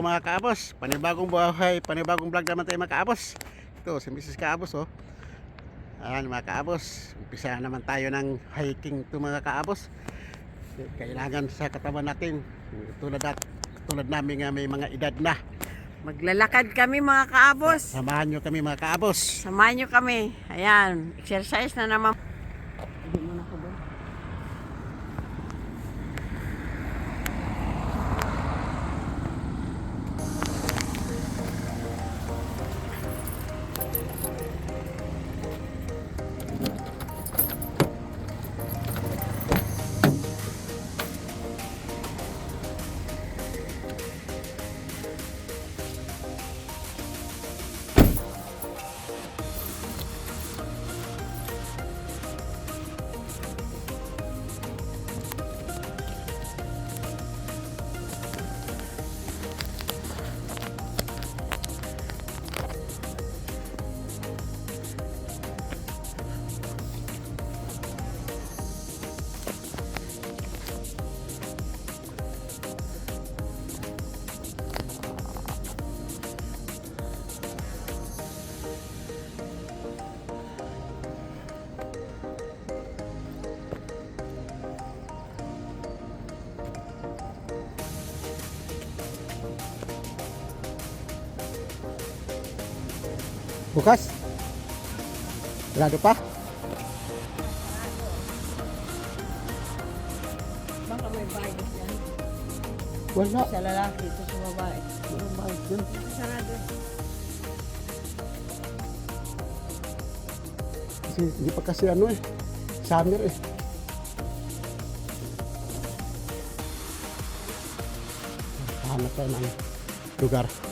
araw mga kaabos. Panibagong buhay, panibagong vlog naman tayo mga kaabos. Ito si Mrs. Kaabos oh. Ayan mga kaabos. Umpisa naman tayo ng hiking to mga kaabos. Kailangan sa katawan natin. Tulad at tulad namin nga may mga edad na. Maglalakad kami mga kaabos. Samahan nyo kami mga kaabos. Samahan nyo kami. Ayan, exercise na naman. Bukas? Sarado pa? Baka may bayad yan. Wala. Sa lalaki, ito sa babae. Walang bayad yun. Sarado. Kasi hindi pa kasi ano eh. Summer eh. Hanap tayo ng lugar.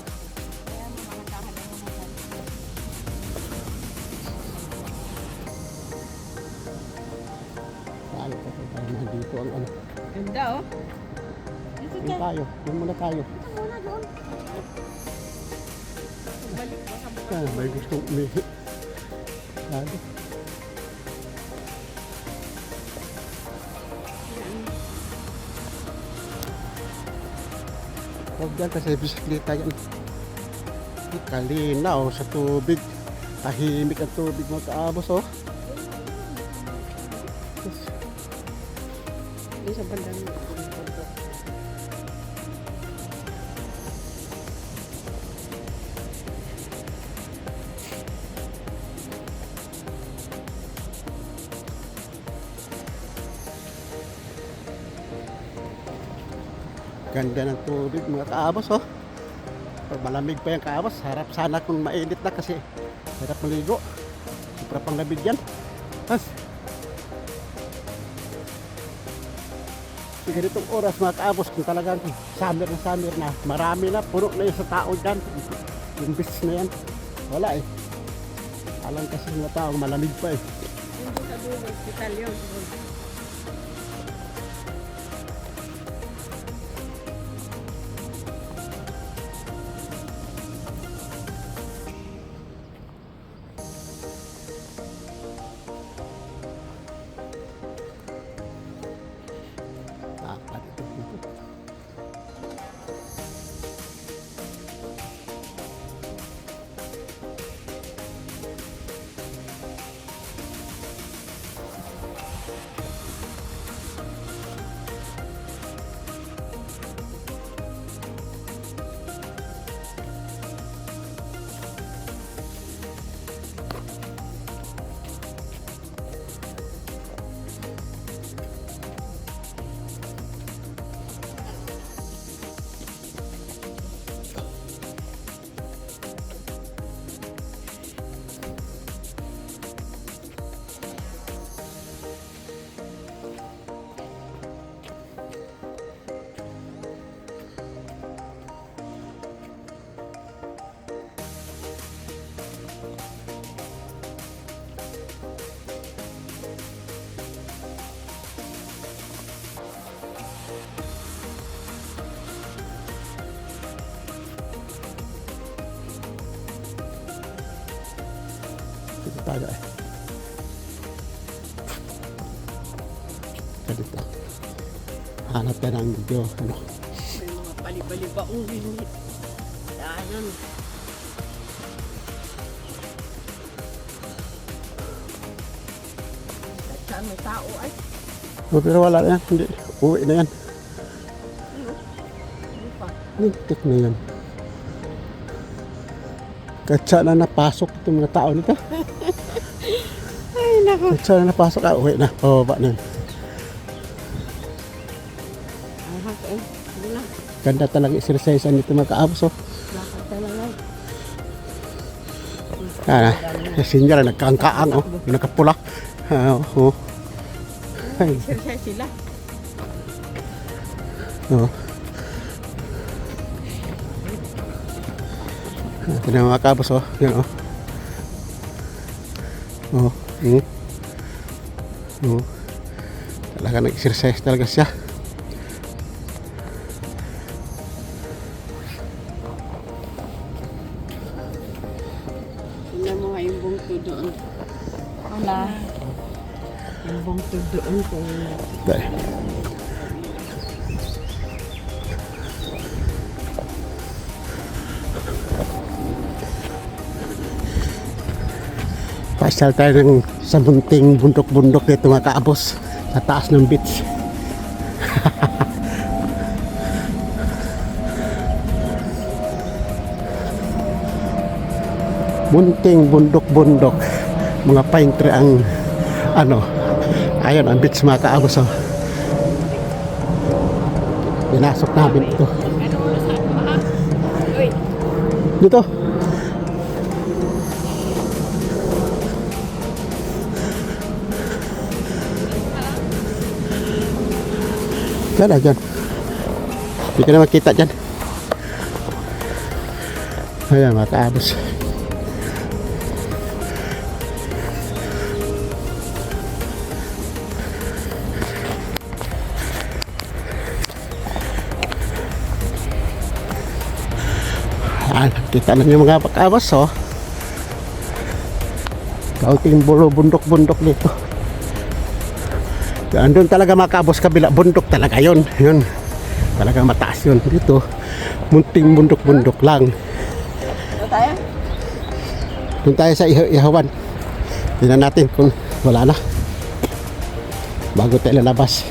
Doon muna tayo. Ah, may gustong umihi. Lalo. Huwag yan kasi bisikleta yan. Kalinaw sa tubig. Tahimik ang tubig mga kaabos oh. Ganda ng tubig mga kaabos oh. Pag malamig pa yung kaabos, harap sana kung mainit na kasi harap maligo. Supra pang labig yan. Has. Sa ganitong oras mga kaabos, kung talagang summer na summer na, marami na, puno na yung sa tao dyan. Yung beach na yan. Wala eh. Alam kasi mga tao, malamig pa eh. Yung sa hospital yun. Tayo eh. Ito dito. Hanap ka ng video. Ano? May mga palibali ba uwi daanan. Saan may tao ay? Oh, pero wala na yan. Hindi. Uwi na yan. Lintik na yan. Kahit saan na napasok itong mga tao nito. Ay, nako. Kahit saan na napasok, ah, uwi na. Na yan. Aha, eh. Na. Ganda talaga exercise nito mga kaabos. Oh. Lakad talaga. Si Senior nagkaangkaang oh, nakapula. Ah, oh. Ay, Exercise sila. oh. Ito na mga kabos oh, yan oh. Oh, hmm. Oh. Talaga nag-exercise talaga siya. Tingnan mo nga yung bungtod doon. Wala. Yung bungtod doon kung Pasyal tayo ng sa bundok-bundok dito mga kaabos sa taas ng beach. bunting bundok-bundok. Mga pine tree ang ano ayun ang beach mga kaabos oh. pinasok namin ito. Dito Ah, dyan. Hindi ka na makita dyan. Ayan, mga kaabos. Ayan, kita lang yung mga kaabos, oh. Kaunting bulo, bundok-bundok dito. Andun talaga mga kaabos kabila, bundok talaga yon yun. Talaga mataas yun dito. Munting bundok-bundok lang. Ano tayo? Doon tayo sa iha- ihawan. Tingnan natin kung wala na. Bago tayo lalabas.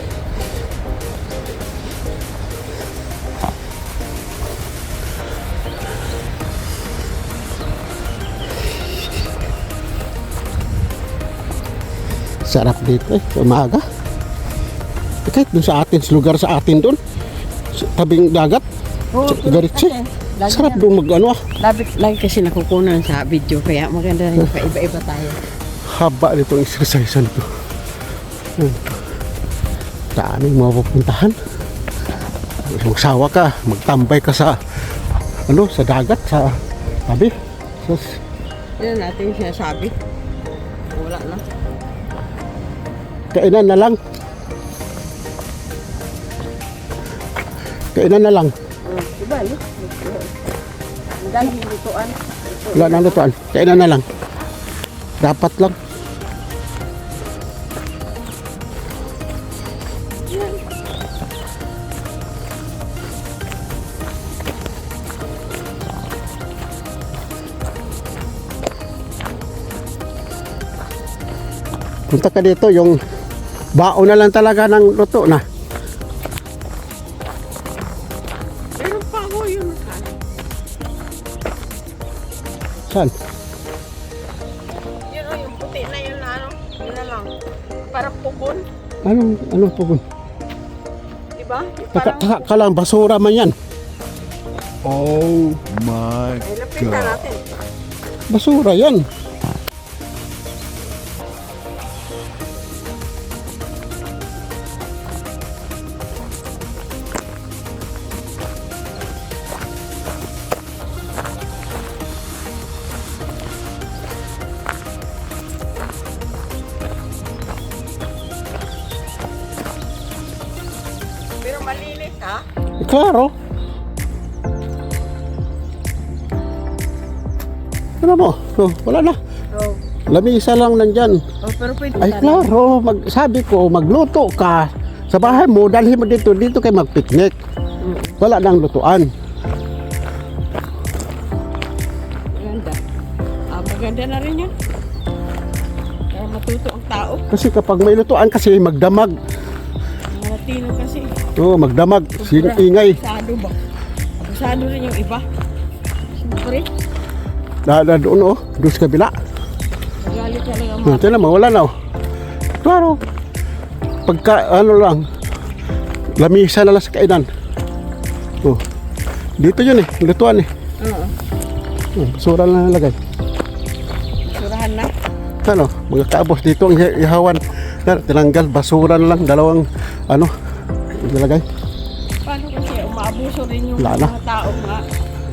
Sarap dito eh, umaga. Kahit dun sa atin, sa lugar sa atin dun, sa tabing dagat, Oo, sa Garitse. Lagi Sarap dun mag ano ah. Lagi, lagi kasi nakukunan sa video kaya maganda rin paiba-iba tayo. haba nitong exercise nito. Hmm. Daming mapupuntahan. Magsawa ka, magtambay ka sa ano, sa dagat, sa tabi. Sus, Yan natin sinasabi. Wala na. kainan na lang. Kainan na lang. Diba, yun? Ang dahil lutuan. Wala nang lutuan. Kainan na lang. Dapat lang. Punta ka dito, yung bao na lang talaga ng luto na. Anong, anong pugun? Diba? Yung Taka, parang... taka, kalang basura man yan. Oh my Ay, lapitan God. natin. Basura yan. Klaro. Ano mo? Oh, wala na. Oh. Lamisa lang nandyan. oh pero pwede Ay, klaro. Mag, sabi ko, magluto ka. Sa bahay mo, dalhin mo dito. Dito kayo mag-picnic. Mm. Wala nang lutuan. Maganda na rin yun. Para matuto ang tao. Kasi kapag may lutuan kasi magdamag. Oo, magdamag. Sing ingay. Abusado ba? Abusado rin yung iba. Siyempre, Dada doon oh, doon sa kabila. magalit talaga mga Tiyan na, mawala na oh. Klaro. Pagka, ano lang, lamisa na lang sa kainan. Oh. Dito yun eh, lutuan eh. Oo. Oh, basura na nalagay. Surahan na. Ano, mga kaabos dito ang iha- ihawan. Yan, tinanggal, basura na lang, dalawang, ano, nilagay. Paano kasi umaabuso rin yung Wala na. mga tao nga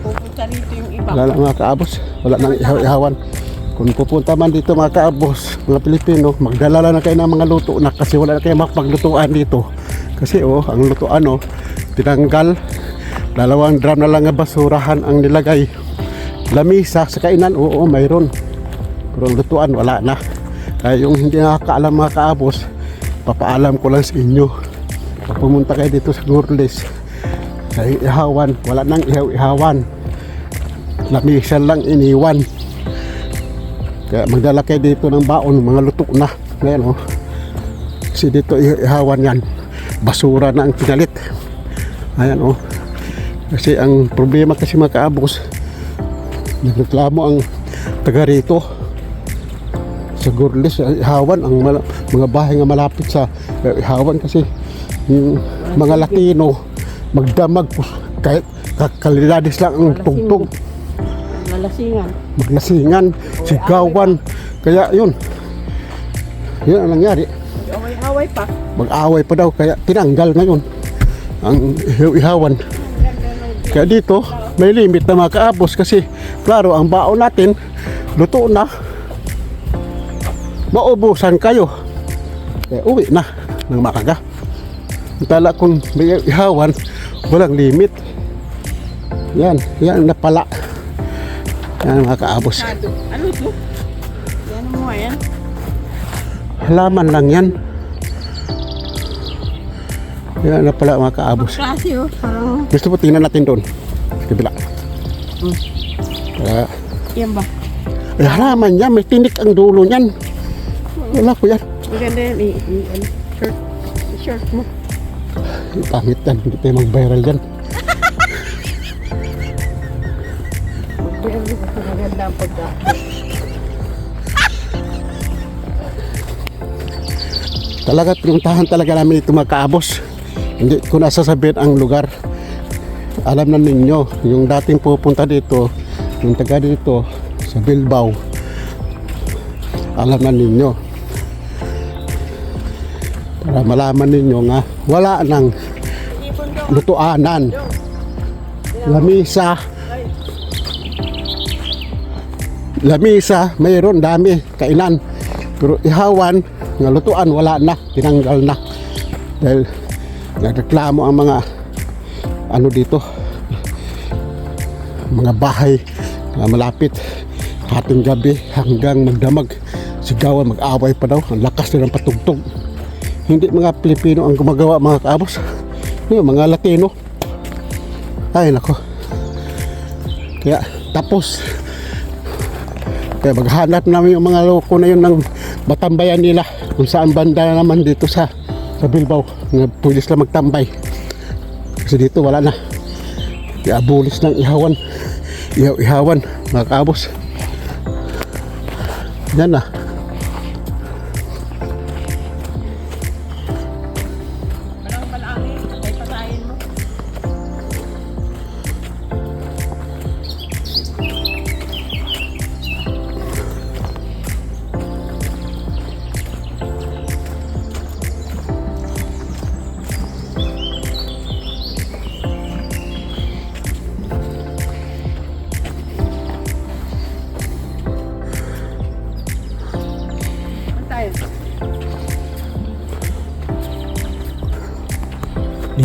pupunta rito yung iba. Wala na mga kaabos, wala nang ihaw ihawan. Kung pupunta man dito mga kaabos, mga Pilipino, magdala na kayo ng mga luto na kasi wala na kayo makapaglutuan dito. Kasi oh, ang lutuan oh, tinanggal, dalawang drum na lang nga basurahan ang nilagay. Lamisa sa kainan, oo, mayroon. Pero ang lutuan, wala na. Kaya yung hindi nakakaalam mga kaabos, papaalam ko lang sa inyo. Pumunta kayo dito sa Gurles, sa ihawan, wala nang ihaw-ihawan lamisan lang iniwan. Kaya magdala kayo dito ng baon mga luto na. Ngayon oh. Kasi dito ihawan yan. Basura na ang pinalit ayan oh. Kasi ang problema kasi mga kaabos nagreklamo ang taga rito. Sa Gurles ihawan ang mga bahay nga malapit sa eh, ihawan kasi yung mga Latino magdamag kahit kakalidades lang ang tugtog Lalasingan. maglasingan, sigawan. Kaya yun. Yun ang nangyari. Away-away pa. Mag-away pa daw. Kaya tinanggal ngayon ang ihaw-ihawan. Kaya dito, may limit na mga kaabos kasi klaro, ang baon natin, luto na. Maubusan kayo. Kaya uwi na ng makaga. Tala kung may ihawan, walang limit. Yan, yan napala. Yan mga kaabos. Ano ito? Yan mo yan. Halaman lang yan. Yan na pala mga kaabos. Klase oh. Parang Gusto mo tingnan natin doon. Kabila. Hmm. Kaya, yan ba? eh, halaman yan. May tinik ang dulo niyan. Wala ko yan. Maganda yan. I, i, ano, shirt. Shirt mo. Ang Pangit yan. Hindi tayo mag-viral yan. Maganda kasi maganda ang pagka. Talaga, pinuntahan talaga namin ito mga kaabos. Hindi ko nasasabihin ang lugar. Alam na ninyo, yung dating pupunta dito, yung taga dito, sa Bilbao, alam na ninyo. Para malaman ninyo nga, wala nang lutuanan. Lamisa. Lamisa, mayroon dami, kainan. Pero ihawan, nga lutuan, wala na, tinanggal na. Dahil nagreklamo ang mga ano dito, mga bahay na malapit hating gabi hanggang magdamag sigawan mag-away pa daw ang lakas nilang patugtog hindi mga Pilipino ang gumagawa mga kaabos. Yung mga Latino. Ay nako. Kaya tapos. Kaya maghanap namin yung mga loko na yun ng matambayan nila. Kung saan banda na naman dito sa sa Bilbao. Nga pwede sila magtambay. Kasi dito wala na. Iabulis ng ihawan. Ihaw ihawan mga kaabos. Yan na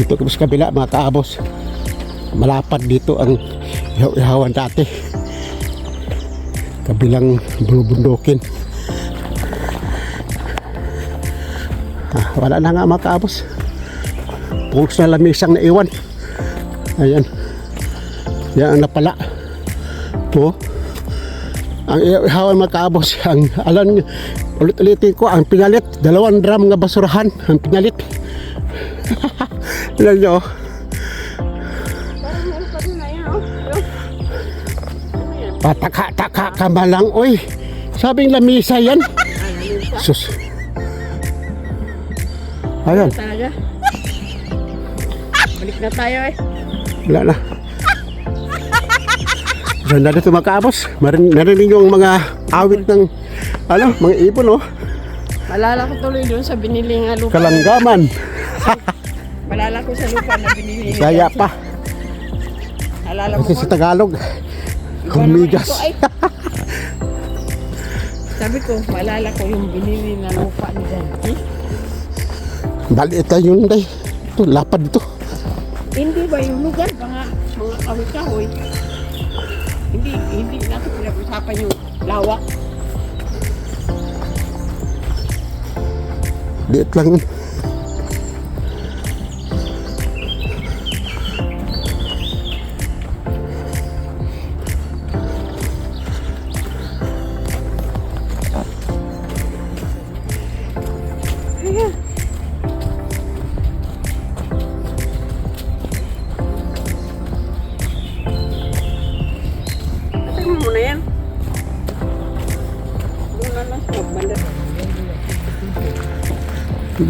dito sa kabila mga kaabos. Malapad dito ang ihaw ihawan dati. Kabilang bulubundukin ah, wala na nga mga kaabos. Pulos na lamisang na iwan ayan. Yan ang napala. Oh ang ihawan mga kaabos ang alam ulit-ulitin ko ang pinalit. Dalawang drum nga basurahan ang pinalit na yan, oh. pataka-taka ka malang oy. Sabing lamisa yan. Sus. Ayun Talaga. Balik na tayo eh. wala na. Ganda dito mga kaabos. Marin, narinig yung mga awit ng ano, mga ibon oh. Malala ko tuloy doon sa binili nga lupa. kalanggaman Malala ko sa lupa na binili. ni saya Daddy. pa Alala mo kasi sa Tagalog kumigas ay. Sabi ko, malala ko yung binili na lupa ni Daddy. Bali ito yun day. Ito, lapad ito. Hindi ba yung lugar, mga, mga kahoy-kahoy? Hindi, hindi natin pinag-usapan yung lawak. Liit lang yun.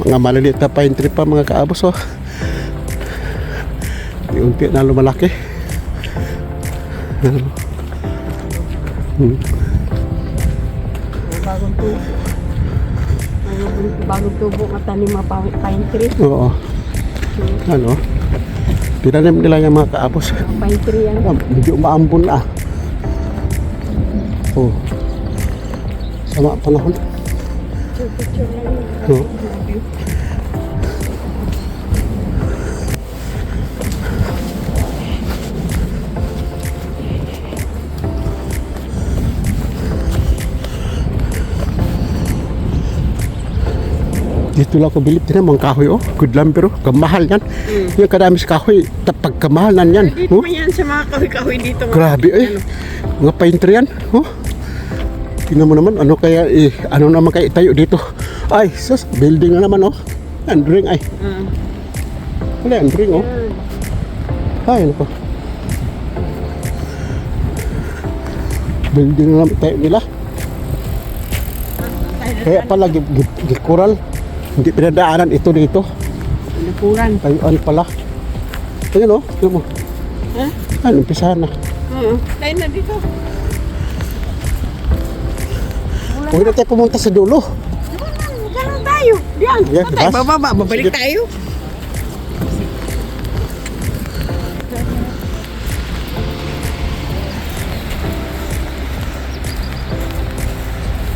Mga maliliit na pine tree pa mga kaabos oh. Unti na lumalaki. Hmm. Bagong tubo. Bagong tubo at tanim mga pine tree. Oo. Ano? Tinanim nila yung mga kaabos. Pine tree yan. Ah, Medyo maambon na. Oh. Sama panahon. Picture lang Oo. Dito lang ako bilip din mga kahoy oh. Good lang pero kamahal yan. Yung kadami sa kahoy, tapag kamahalan yan. Dito Oh. yan sa mga kahoy-kahoy dito. mga Grabe eh. Mga pine tree yan. Oh. Tingnan mo naman, ano kaya, eh, ano naman kaya itayo dito. Ay, sus, building na naman oh. Andring ay. Ah. Wala, andring oh. Ay, ano. Building na naman tayo nila. Kaya pala, gi- gi- gikural. Hindi pinadaanan ito dito. Napuran. Tayuan pala. Ayun oh, tingnan mo. Ha? Ay, umpisahan na. Oo. Tayo na dito. Huwag na tayo pumunta sa dulo. Tayo. Diyan. Yan, Saan tayo bas. bababa? Babalik tayo.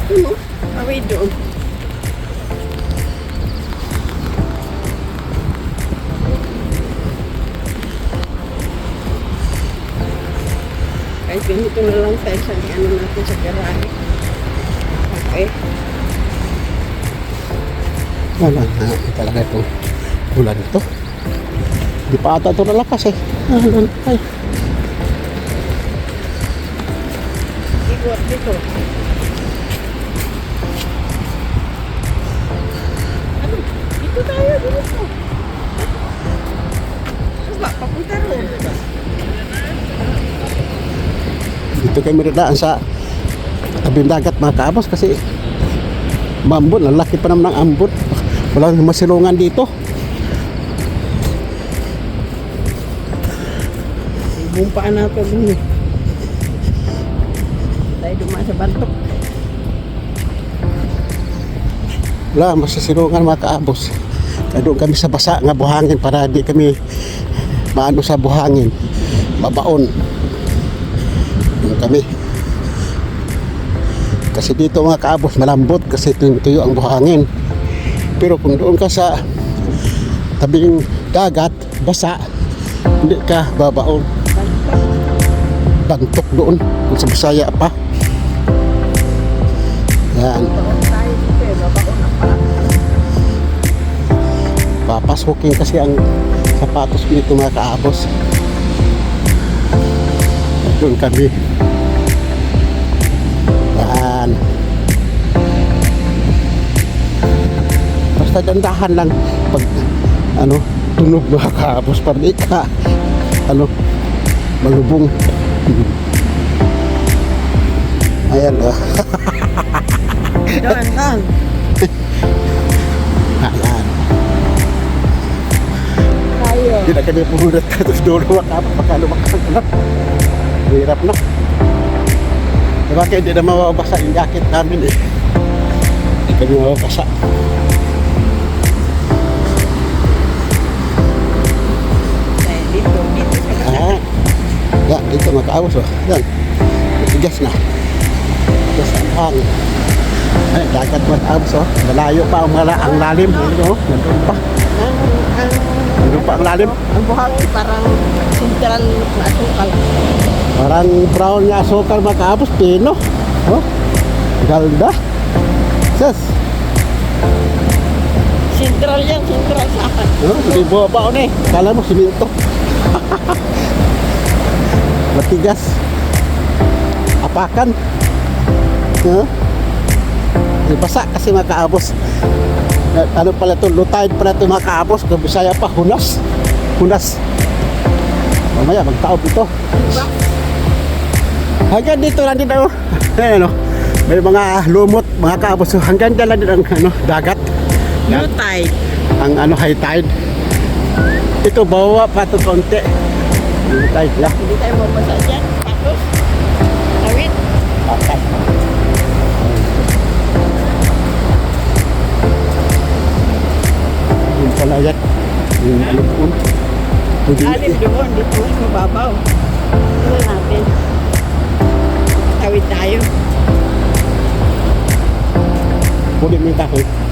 Ano? Away doon. Kahit ganito na lang tayo sa ano natin sa garahe. Okay. Wala na talaga itong ulan ito. Di pa ata ito nalakas eh. Ulan. Ay. Dito, dito. Ano? Dito tayo, dito. Aba, papunta roon. Dito kami rinaan sa tabing dagat mga kaabos kasi mambon, ang laki pa naman ng ambon. Walang masilungan dito. Bumpaan na ito dun eh. Tayo dumaan sa bantok. Wala, masisilungan mga kaabos. Doon kami sa basa nga buhangin para di kami maano sa buhangin. Babaon. Doon kami. Kasi dito mga kaabos malambot kasi tuyo ang buhangin. Pero kung doon ka sa tabing dagat, basa, hindi ka babaon. Bantok doon kung sa Bisaya pa. Yan. Papasukin kasi ang sapatos ko nito mga kaabos doon kami Yan. Basta dandahan lang pag ano, tunog mga kaabos para di ka ano, malubong. Ayan oh. Doon, doon. Ayan. Tayo. Hindi na kanya pumunat ka tapos doon makapag baka lumakas na. Hirap na. Diba kaya hindi na mawabasa yung jacket namin eh. Hindi kami mawabasa. Yan, dito makaawas oh. Yan. Tigas na. Tigas ang hangin. Ay, dagat makaawas oh. Malayo pa ang, mala, ang lalim. Ano oh, nandun pa. Nandun pa ang lalim. ang buhangin parang sintral na asukal. Parang brown nga asukal makaabos. Pino. Oh. Galda. Sus. Sintral yan, sintral sa akin. Oh, hindi buha ba eh. Kala mo siminto. Matigas. Apakan. Di basa kasi makaabos. Ano pala to? Lutaid pala to makaabos. Kabisaya pa. Hunas. Hunas. Mamaya magtaob ito. Hanggang dito lang din ako. Ayan ano. May mga lumot, mga kaabos. Hanggang dyan lang din ang ano, dagat. Blue tide. Ang ano, high tide. Ito, bawa pa ito konti. High tide lang. Hindi tayo mabasa dyan. Tapos, tawid. Okay. Yung pala yan. Yung po. Hindi. Alim doon, dito mababaw. Ito natin. Tawid tayo. Kunin mo yung kahoy.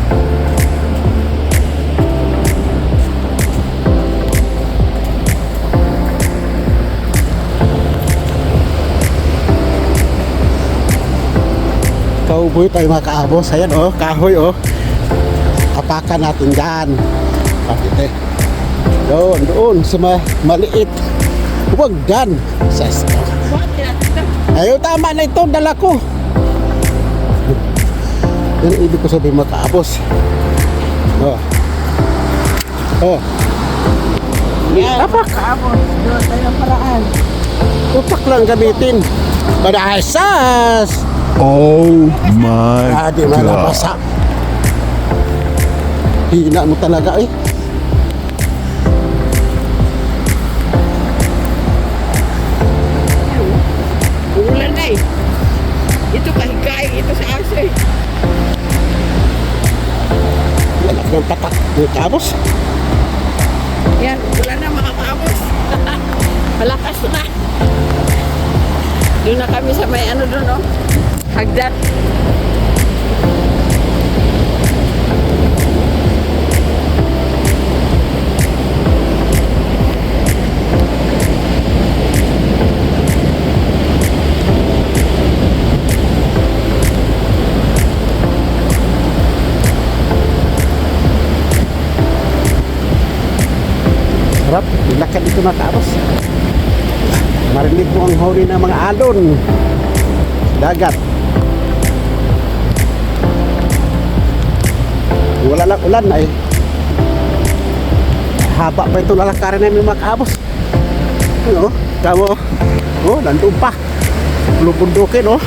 Cowboy tayo mga kaabos. Ayan oh, kahoy oh. Apakan natin dyan. Bakit eh. Doon, doon sa ma- maliit. Huwag dyan. Ito. Ayaw tama na ito, dala ko. Yan ang ibig ko sabihin mga kaabos. Oh. Oh. Yan. Tapak. Tapos, doon tayo paraan. Tupak lang gamitin. Badahasas! Oh my Ah, di god. malabasa. Hina mo talaga eh. Umulan na eh. Ito kahigay, ito sa aso eh. Wala ng patak. Mga kaabos. Yan, ulan na mga kaabos. Malakas na. Doon na kami sa may ano doon, oh. Hagdan. Sarap. Lakad dito mga kaabos. Marinig mo ang huli ng mga alon. Dagat. Wala lang ulan ay haba pa ito lalakarin namin mga kaabos. Ano? Tamo. Oh, nandun pa. Lubundukin oh.